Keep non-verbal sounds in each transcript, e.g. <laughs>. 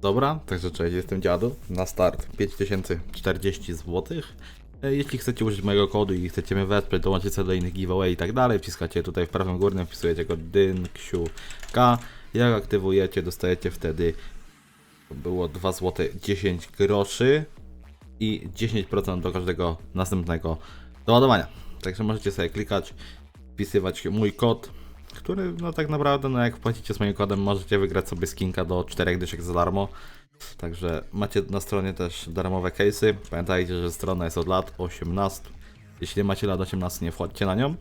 Dobra, także cześć, jestem dziadu. Na start 5040 zł. E, Jeśli chcecie użyć mojego kodu i chcecie mnie wesprzeć, dołączyć do innych giveaway i tak dalej, wciskacie tutaj w prawym górnym, wpisujecie go DYNKSIUK. Jak aktywujecie, dostajecie wtedy było 2 zł 10 groszy i 10% do każdego następnego doładowania. Także możecie sobie klikać, wpisywać mój kod, który no tak naprawdę no jak płacicie z moim kodem możecie wygrać sobie skinka do 4 dyszek za darmo. Także macie na stronie też darmowe case'y. Pamiętajcie, że strona jest od lat 18. Jeśli macie lat 18 nie wchodźcie na nią.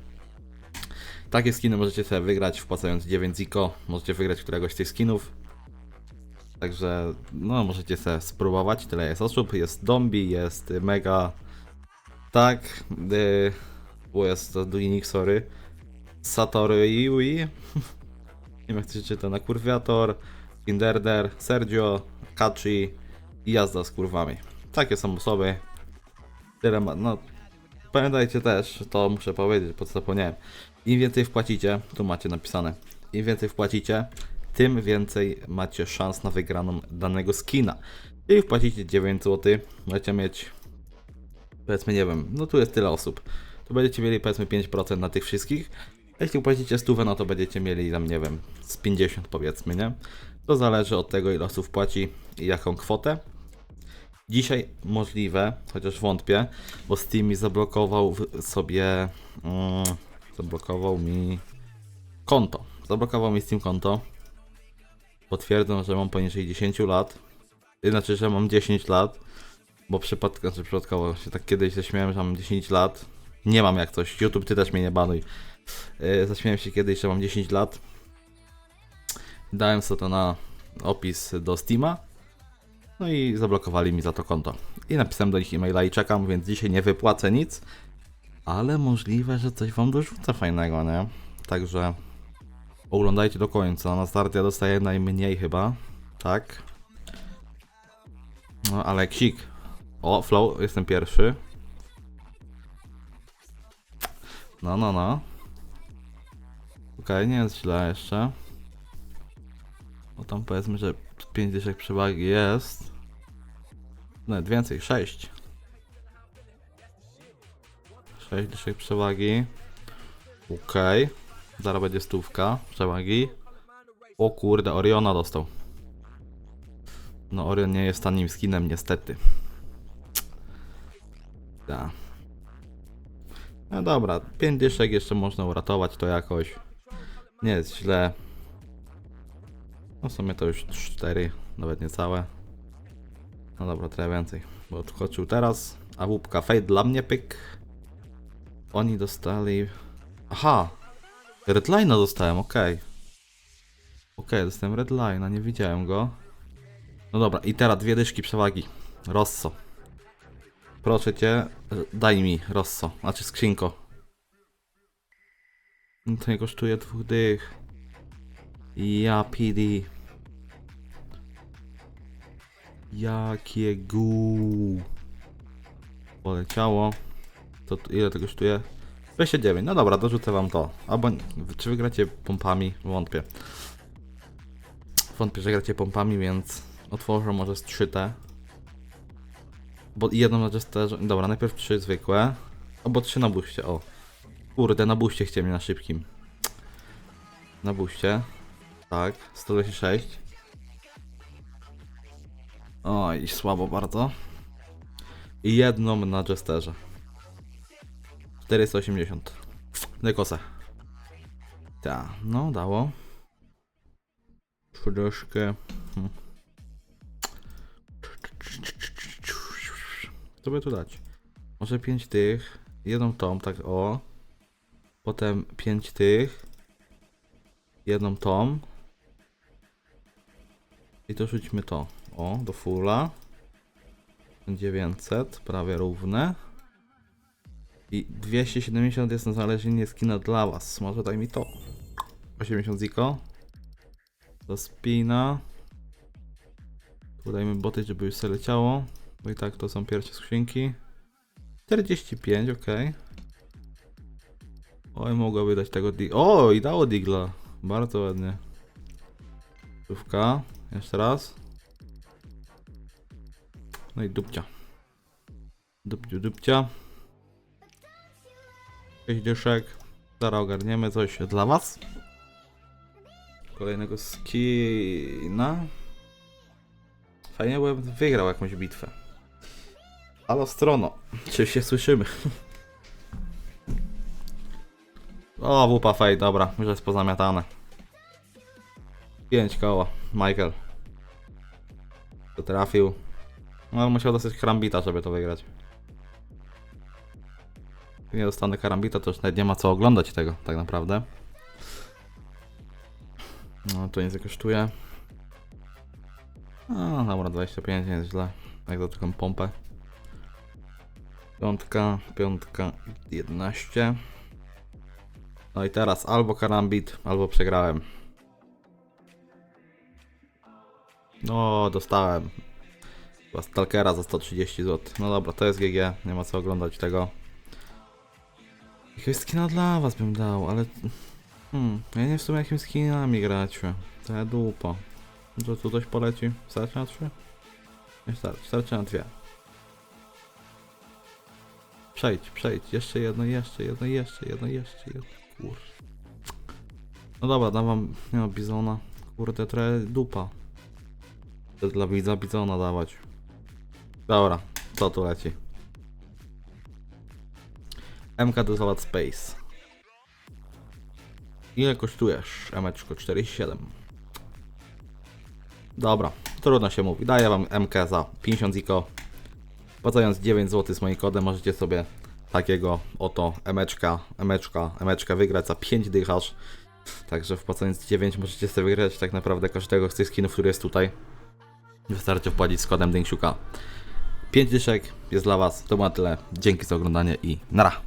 Takie skiny możecie sobie wygrać wpłacając 9 ziko. Możecie wygrać któregoś z tych skinów. Także no możecie sobie spróbować. Tyle jest osób. Jest Dombi, jest Mega. Tak. Yy, bo jest to Duinik, sorry. Satoru Iui. nie wiem jak to się czyta. Na kurwiator. Kinderder, Sergio, Kachi i jazda z kurwami. Takie są osoby. Tyle ma, no. Pamiętajcie też, to muszę powiedzieć, po co zapomniałem. Im więcej wpłacicie, tu macie napisane. Im więcej wpłacicie, tym więcej macie szans na wygraną danego skina. Jeżeli wpłacicie 9 zł, będziecie mieć powiedzmy, nie wiem, no tu jest tyle osób. To będziecie mieli powiedzmy 5% na tych wszystkich. Jeśli płacicie stówę, no to będziecie mieli tam, nie wiem, z 50 powiedzmy, nie? To zależy od tego, ile osób płaci i jaką kwotę. Dzisiaj możliwe, chociaż wątpię, bo Steam mi zablokował sobie. Mm, zablokował mi konto. Zablokował mi Steam konto. Potwierdzam, że mam poniżej 10 lat. Znaczy, że mam 10 lat. Bo przypadkowo, znaczy przypadkowo się tak kiedyś zaśmiałem, że mam 10 lat. Nie mam jak coś. YouTube, ty też mnie nie banuj. Yy, zaśmiałem się kiedyś, że mam 10 lat. Dałem sobie to na opis do Steama. No i zablokowali mi za to konto. I napisałem do nich e-maila i czekam, więc dzisiaj nie wypłacę nic. Ale możliwe, że coś wam dorzucę fajnego, nie? Także oglądajcie do końca. Na start ja dostaję najmniej chyba. Tak. No, ale ksik. O, flow, jestem pierwszy. No, no, no. Nie jest źle jeszcze. No tam powiedzmy, że 5 dyszek przewagi jest. Nawet więcej, 6. 6 dyszek przewagi. Okej. Zaraz będzie stówka przewagi. O kurde, Oriona dostał. No Orion nie jest tanim skinem niestety. Da. No dobra, 5 dyszek jeszcze można uratować to jakoś. Nie jest źle. No w sumie to już 4, nawet niecałe. No dobra, trochę więcej. Bo odskoczył teraz. A łupka fade dla mnie pyk. Oni dostali. Aha! Redline'a dostałem, okej. Okej, dostałem Redline'a, nie widziałem go. No dobra, i teraz dwie dyszki przewagi. Rosso. Proszę cię, daj mi Rosso, znaczy skrzynko. No to nie kosztuje dwóch dych. Ja PD. Jakie gu. Poleciało. To ile to kosztuje? 29. No dobra, dorzucę wam to. Albo czy wygracie pompami? Wątpię. Wątpię, że gracie pompami, więc otworzę może z 3T. Bo jedną na jesterze. Dobra, najpierw trzy zwykłe. Albo trzy na buście, o. Kurde, na buście chciałem na szybkim. Na buście. Tak, 126. Oj, słabo bardzo. I jedną na jesterze. 480. Dekosę. Ta, no dało. Troszkę. Hmm. Co by tu dać? Może 5 tych. Jedną tą, tak o. Potem 5 tych. Jedną tą. I to rzućmy to. O, do fulla. 900, prawie równe. I 270 jest na znalezienie skina dla was. Może daj mi to. 80 ziko. Do spina. Tu dajmy boty, żeby już sobie leciało. Bo i tak to są pierwsze skrzynki. 45, ok. Oj, mogłaby dać tego dig... O, i dało digla. Bardzo ładnie. Stówka. Jeszcze raz. No i dupcia. Dupciu, dupcia. 6 dyszek. Zaraz ogarniemy coś dla was. Kolejnego skina. Fajnie, bym wygrał jakąś bitwę. Halo strono, <laughs> czy się słyszymy? O, wupa fej, dobra, już jest pozamiatane. 5 koła, Michael. To trafił. No, musiał dostać karambita, żeby to wygrać. Nie dostanę karambita, to już nawet nie ma co oglądać tego, tak naprawdę. No, to nic kosztuje. A, dobra, 25 nie jest źle. Jak za taką pompę. Piątka, piątka, 11. No i teraz albo karambit, albo przegrałem. No, dostałem. Chyba Stalkera za 130 zł. No dobra, to jest GG, nie ma co oglądać tego. Jakiegoś skina dla was bym dał, ale... Hmm, ja nie w sumie jakimi skinami grać. To ja dupa. To tu coś poleci? Starczy na 3? Nie starczy, starczy na dwie. Przejdź, przejdź. Jeszcze jedno, jeszcze jedno, jeszcze jedno, jeszcze jedno. Kur... No dobra, dam wam, nie no, bizona. Kurde, trochę dupa. To dla widza bizona dawać. Dobra, co tu leci? MK Desolate Space. Ile kosztujesz? Emeczko 47. Dobra, trudno się mówi. Daję wam MK za 50 ziko. Płacając 9 zł z moim kodem możecie sobie takiego oto emeczka, emeczka, emeczka wygrać za 5 dychasz. Także wpłacając 9 możecie sobie wygrać tak naprawdę każdego z tych skinów, który jest tutaj. Wystarczy wpłacić z kodem Dęksiuka. 5 dyszek jest dla was. To było na tyle. Dzięki za oglądanie i nara.